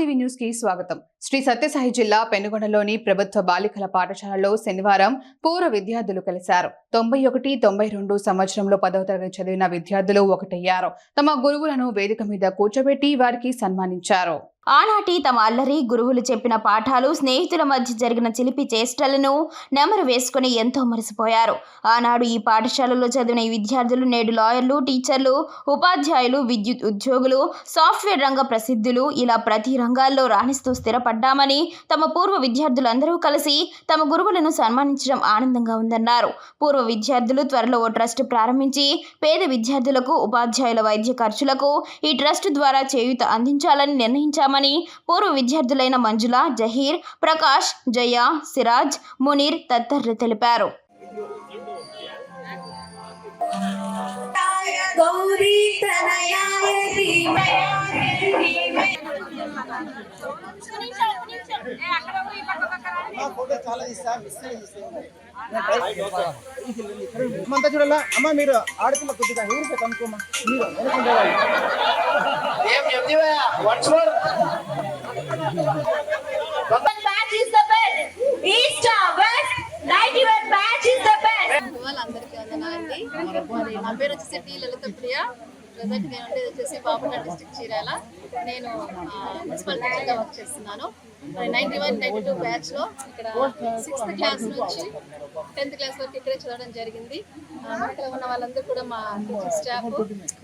TV న్యూస్కి స్వాగతం. శ్రీ సత్యసాయి జిల్లా పెనుగొండలోని ప్రభుత్వ బాలికల పాఠశాలలో శనివారం పూర్వ విద్యార్థులు కలిశారు. తొంభై ఒకటి తొంభై రెండు సంవత్సరంలో పదవ తరగతి చదివిన విద్యార్థులు ఒకటయ్యారు. తమ గురువులను వేదిక మీద కూర్చోబెట్టి వారికి సన్మానించారు. ఆనాటి తమ అల్లరి గురువులు చెప్పిన పాఠాలు స్నేహితుల మధ్య జరిగిన చిలిపి చేష్టలను నెమరు వేసుకుని ఎంతో మరిసిపోయారు. ఆనాడు ఈ పాఠశాలలో చదివిన విద్యార్థులు నేడు లాయర్లు టీచర్లు ఉపాధ్యాయులు విద్యుత్ ఉద్యోగులు సాఫ్ట్వేర్ రంగ ప్రసిద్ధులు ఇలా ప్రతి రంగాల్లో రాణిస్తూ స్థిరపడ్డామని తమ పూర్వ విద్యార్థులందరూ కలిసి తమ గురువులను సన్మానించడం ఆనందంగా ఉందన్నారు. పూర్వ విద్యార్థులు త్వరలో ఓ ట్రస్ట్ ప్రారంభించి పేద విద్యార్థులకు ఉపాధ్యాయుల వైద్య ఖర్చులకు ఈ ట్రస్ట్ ద్వారా చేయూత అందించాలని చేస్తామని పూర్వ విద్యార్థులైన మంజుల జహీర్ ప్రకాష్ జయ సిరాజ్ మునీర్ తదితరులు తెలిపారు. చూడాలా? అమ్మ మీరు ఆడుతున్న కొద్దిగా ఊరికే కనుక్కోమా మీరు వెనకుండే వాళ్ళు. batch is the best. East or west, 91 batch is the best. వాళ్ళందరికీ వందనాలండి మరి నా పేరు వచ్చేసి టి లలిత ప్రియ ప్రజెంట్ నేను ఉండేది వచ్చేసి బాపట్ల డిస్ట్రిక్ట్ చీరాల నేను మున్సిపల్ టీచర్గా వర్క్ చేస్తున్నాను నైన్టీ వన్ నైన్టీ టూ బ్యాచ్లో ఇక్కడ సిక్స్త్ క్లాస్ నుంచి టెన్త్ క్లాస్ వరకు ఇక్కడే చదవడం జరిగింది ఆ, ఇక్కడ ఉన్న వాళ్ళందరూ కూడా మా స్టాఫ్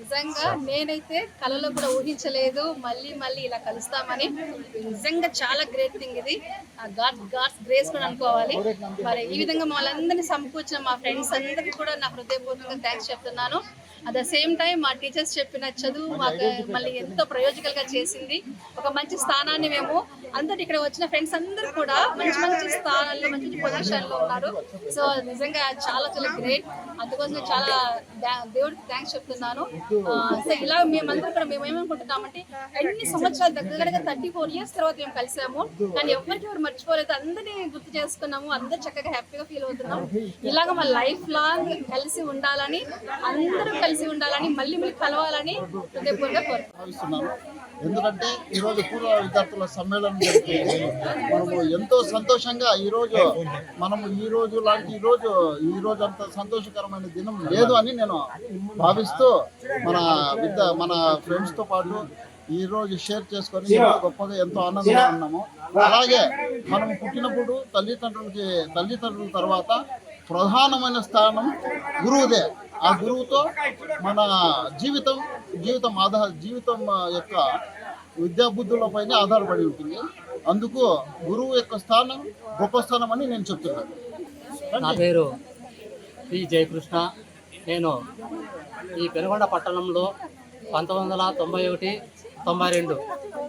నిజంగా నేనైతే కళలో కూడా ఊహించలేదు. మళ్ళీ మళ్ళీ ఇలా కలుస్తామని. నిజంగా చాలా గ్రేట్ థింగ్ ఇది. గాడ్ గాడ్స్ గ్రేస్ కూడా అనుకోవాలి. మరి ఈ విధంగా వాళ్ళందరినీ సమకూర్చిన మా ఫ్రెండ్స్ అందరికీ కూడా నా హృదయపూర్వకంగా థ్యాంక్స్ చెప్తున్నాను. అట్ ద సేమ్ టైం మా టీచర్స్ చెప్పిన చదువు మాకు మళ్ళీ ఎంతో ప్రయోజకలుగా చేసింది. ఒక మంచి స్థానాన్ని మేము అందరు ఇక్కడ వచ్చిన ఫ్రెండ్స్ అందరూ కూడా మంచి మంచి స్థానాల్లో మంచి మంచి పొజిషన్లో ఉన్నారు. సో నిజంగా చాలా చాలా గ్రేట్ అందుకోసం చాలా దేవుడికి థ్యాంక్స్ చెప్తున్నాను. సో ఇలా మేమందరం కూడా మేము ఏమనుకుంటున్నామంటే ఎన్ని సంవత్సరాలు దగ్గరగా థర్టీ ఫోర్ ఇయర్స్ తర్వాత మేము కలిసాము. కానీ ఎవరికి ఎవరు మర్చిపోలేదు. అందరినీ గుర్తు చేసుకున్నాము. అందరు చక్కగా హ్యాపీగా ఫీల్ అవుతున్నాం. ఇలాగ మా లైఫ్ లాంగ్ కలిసి ఉండాలని అందరూ కలిసి ఉండాలని మళ్ళీ మళ్ళీ కలవాలని హృదయపూర్వకంగా కోరుకుంటున్నాను ఎందుకంటే ఈరోజు పూర్వ విద్యార్థుల సమ్మేళనం జరిగింది. మనము ఎంతో సంతోషంగా ఈరోజు మనము ఈ రోజు లాంటి ఈ రోజు ఈ రోజు అంత సంతోషకరమైన దినం లేదు అని నేను భావిస్తూ మన విద్య మన ఫ్రెండ్స్తో పాటు ఈ రోజు షేర్ చేసుకొని గొప్పగా ఎంతో ఆనందంగా ఉన్నాము. అలాగే మనం పుట్టినప్పుడు తల్లిదండ్రులకి తల్లిదండ్రుల తర్వాత ప్రధానమైన స్థానం గురువుదే. ఆ గురువుతో మన జీవితం జీవితం ఆధార జీవితం యొక్క విద్యాబుద్ధులపైనే ఆధారపడి ఉంటుంది. అందుకు గురువు యొక్క స్థానం గొప్ప స్థానం అని నేను చెప్తున్నాను. నా పేరు పి జయకృష్ణ. నేను ఈ పెనుగొండ పట్టణంలో పంతొమ్మిది వందల తొంభై ఒకటి తొంభై రెండు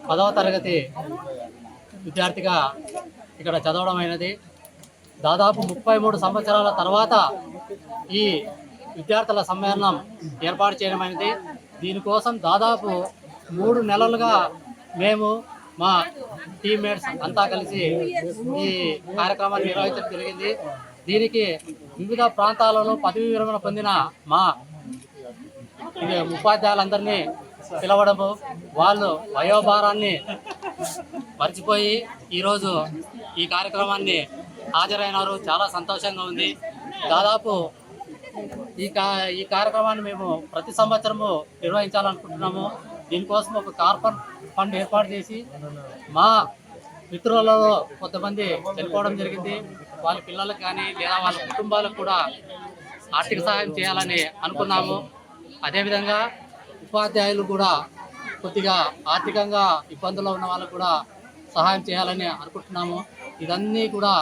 పదవ తరగతి విద్యార్థిగా ఇక్కడ చదవడం అయినది. దాదాపు ముప్పై మూడు సంవత్సరాల తర్వాత ఈ విద్యార్థుల సమ్మేళనం ఏర్పాటు చేయడమైనది దీనికోసం దాదాపు మూడు నెలలుగా మేము మా టీమ్మేట్స్ అంతా కలిసి ఈ కార్యక్రమాన్ని నిర్వహించడం జరిగింది. దీనికి వివిధ ప్రాంతాలలో పదవి విరమణ పొందిన మా ఉపాధ్యాయులందరినీ పిలవడము వాళ్ళు వయోభారాన్ని మర్చిపోయి ఈరోజు ఈ కార్యక్రమాన్ని హాజరైనారు. చాలా సంతోషంగా ఉంది. దాదాపు ఈ కా ఈ కార్యక్రమాన్ని మేము ప్రతి సంవత్సరము నిర్వహించాలనుకుంటున్నాము. దీనికోసం ఒక కార్పన్ ఫండ్ ఏర్పాటు చేసి మా మిత్రులలో కొంతమంది చనిపోవడం జరిగింది. వాళ్ళ పిల్లలకు కానీ లేదా వాళ్ళ కుటుంబాలకు కూడా ఆర్థిక సహాయం చేయాలని అనుకున్నాము. అదేవిధంగా ఉపాధ్యాయులు కూడా కొద్దిగా ఆర్థికంగా ఇబ్బందుల్లో ఉన్న వాళ్ళకు కూడా సహాయం చేయాలని అనుకుంటున్నాము. ఇదన్నీ కూడా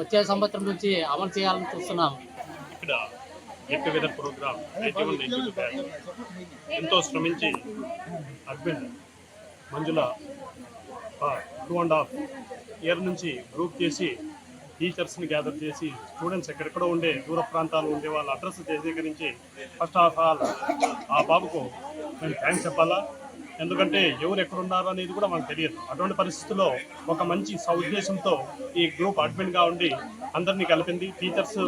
వచ్చే సంవత్సరం నుంచి అమలు చేయాలని చూస్తున్నాము. ఇక్కడ get together program ninety one two batch ఎంతో శ్రమించి admin Manjula two and half year నుంచి గ్రూప్ చేసి టీచర్స్ని గ్యాదర్ చేసి స్టూడెంట్స్ ఎక్కడెక్కడో ఉండే దూర ప్రాంతాలు ఉండే వాళ్ళ అడ్రస్ సేకరించి ఫస్ట్ ఆఫ్ ఆల్ ఆ బాబుకు మేము థ్యాంక్స్ చెప్పాలా? ఎందుకంటే ఎవరు ఎక్కడున్నారు అనేది కూడా మనకు తెలియదు. అటువంటి పరిస్థితుల్లో ఒక మంచి సౌద్దేశంతో ఈ గ్రూప్ అడ్మిన్గా ఉండి అందరినీ కలిపింది టీచర్స్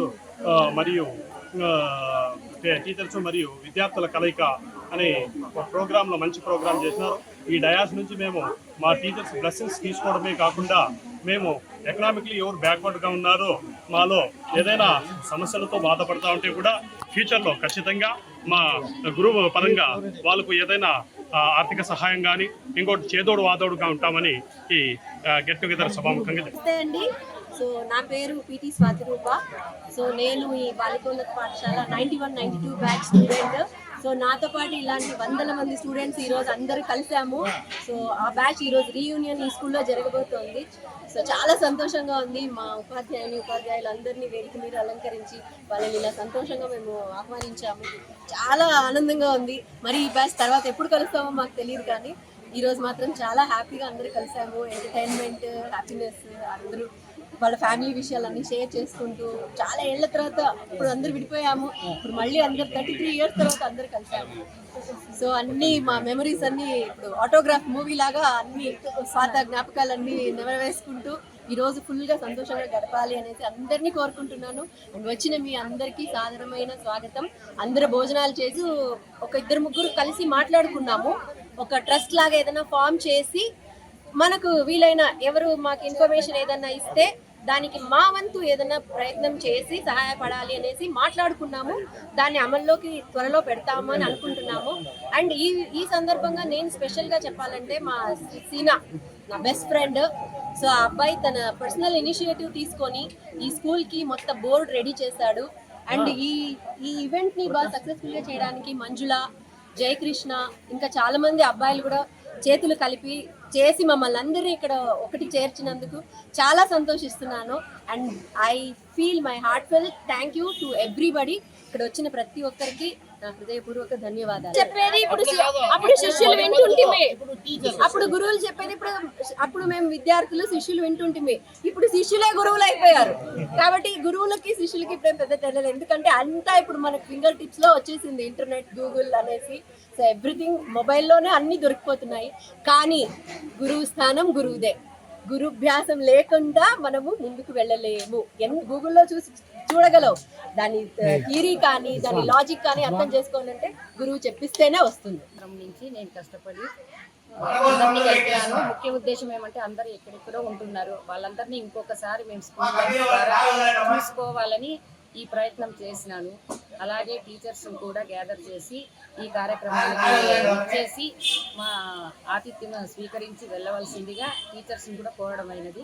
మరియు టీచర్స్ మరియు విద్యార్థుల కలయిక అనే ఒక ప్రోగ్రాంలో మంచి ప్రోగ్రాం చేసినారు ఈ డయాస్ నుంచి మేము మా టీచర్స్ బ్లెస్సింగ్స్ తీసుకోవడమే కాకుండా మేము ఎకనామిక్లీ ఎవరు బ్యాక్వర్డ్గా ఉన్నారో మాలో ఏదైనా సమస్యలతో బాధపడతా ఉంటే కూడా ఫ్యూచర్లో ఖచ్చితంగా మా గురువు పరంగా వాళ్ళకు ఏదైనా ఆర్థిక సహాయం కానీ ఇంకోటి చేదోడు వాదోడుగా ఉంటామని ఈ గెట్ టుగెదర్ సభాముఖంగా చెప్తున్నాను. సో నా పేరు పిటి స్వాతిరూప సో నేను ఈ బాలికోన్నత పాఠశాల ninety one ninety two batch student. So నాతో పాటు ఇలాంటి వందల మంది స్టూడెంట్స్ ఈరోజు అందరూ కలిసాము. సో ఆ బ్యాచ్ ఈరోజు రీయూనియన్ ఈ స్కూల్లో జరగబోతోంది. సో చాలా సంతోషంగా ఉంది మా ఉపాధ్యాయుని ఉపాధ్యాయులు అందరినీ వేడికి మీరు అలంకరించి వాళ్ళని ఇలా సంతోషంగా మేము ఆహ్వానించాము. చాలా ఆనందంగా ఉంది. మరి ఈ బ్యాచ్ తర్వాత ఎప్పుడు కలుస్తామో మాకు తెలియదు కానీ ఈరోజు మాత్రం చాలా హ్యాపీగా అందరూ కలిసాము. ఎంటర్టైన్మెంట్ హ్యాపీనెస్ అందరూ వాళ్ళ ఫ్యామిలీ విషయాలన్నీ షేర్ చేసుకుంటూ చాలా ఏళ్ళ తర్వాత ఇప్పుడు అందరూ విడిపోయాము. ఇప్పుడు మళ్ళీ అందరు థర్టీ త్రీ ఇయర్స్ తర్వాత అందరూ కలిసాము. సో అన్ని మా మెమరీస్ అన్ని ఇప్పుడు ఆటోగ్రాఫ్ మూవీ లాగా అన్ని స్వాత జ్ఞాపకాలన్నీ నెరవేసుకుంటూ ఈ రోజు ఫుల్గా సంతోషంగా గడపాలి అనేసి అందరినీ కోరుకుంటున్నాను. అండ్ వచ్చిన మీ అందరికీ సాధారణమైన స్వాగతం. అందరు భోజనాలు చేసి ఒక ఇద్దరు ముగ్గురు కలిసి మాట్లాడుకున్నాము. ఒక ట్రస్ట్ లాగా ఏదైనా ఫామ్ చేసి మనకు వీలైన ఎవరు మాకు ఇన్ఫర్మేషన్ ఏదైనా ఇస్తే దానికి మా వంతు ఏదైనా ప్రయత్నం చేసి సహాయపడాలి అనేసి మాట్లాడుకున్నాము. దాన్ని అమల్లోకి త్వరలో పెడతాము అని అనుకుంటున్నాము. అండ్ ఈ ఈ సందర్భంగా నేను స్పెషల్గా చెప్పాలంటే మా సీనా నా బెస్ట్ ఫ్రెండ్. సో ఆ అబ్బాయి తన పర్సనల్ ఇనిషియేటివ్ తీసుకొని ఈ స్కూల్కి మొత్తం బోర్డు రెడీ చేశాడు. అండ్ ఈ ఈ ఈవెంట్ని బాగా సక్సెస్ఫుల్గా చేయడానికి మంజుల జయకృష్ణ ఇంకా చాలామంది అబ్బాయిలు కూడా చేతులు కలిపి చేసి మమ్మల్ని అందరూ ఇక్కడ ఒకటి చేర్చినందుకు చాలా సంతోషిస్తున్నాను. And I feel my heart fell thank you to everybody ఇక్కడ వచ్చిన ప్రతి ఒక్కరికి నా హృదయపూర్వక ధన్యవాదాలు. చెప్పేది ఇప్పుడు అప్పుడు శిష్యులు వింటుంటిమే. అప్పుడు గురువులు చెప్పేది ఇప్పుడు అప్పుడు మేము విద్యార్థులు శిష్యులు వింటుంటిమే. ఇప్పుడు శిష్యులే గురువులు అయిపోయారు. కాబట్టి గురువులకి శిష్యులకి ఇప్పుడు పెద్ద తెలియదు ఎందుకంటే అంతా ఇప్పుడు మన ఫింగర్ టిప్స్లో వచ్చేసింది. ఇంటర్నెట్ గూగుల్ అనేసి. సో ఎవ్రీథింగ్ మొబైల్లోనే అన్ని దొరికిపోతున్నాయి. కానీ గురువు స్థానం గురువుదే. గురుభ్యాసం లేకుండా మనము ముందుకు వెళ్ళలేము. ఎన్ గూగుల్లో చూసి చూడగలవు. దాని థియరీ కానీ దాని లాజిక్ కానీ అర్థం చేసుకోవాలంటే గురువు చెప్పిస్తేనే వస్తుంది. నుంచి నేను కష్టపడి అందరినీ కలిపాను ముఖ్య ఉద్దేశం ఏమంటే అందరూ ఎక్కడెక్కడో ఉంటున్నారు. వాళ్ళందరినీ ఇంకొకసారి మేము చూసుకోవాలని ఈ ప్రయత్నం చేసినాను. అలాగే టీచర్స్ కూడా గ్యాదర్ చేసి ఈ కార్యక్రమానికి చేసి మా ఆతిథ్యం స్వీకరించి వెళ్ళవలసిందిగా టీచర్స్ని కూడా కోరడం అయినది.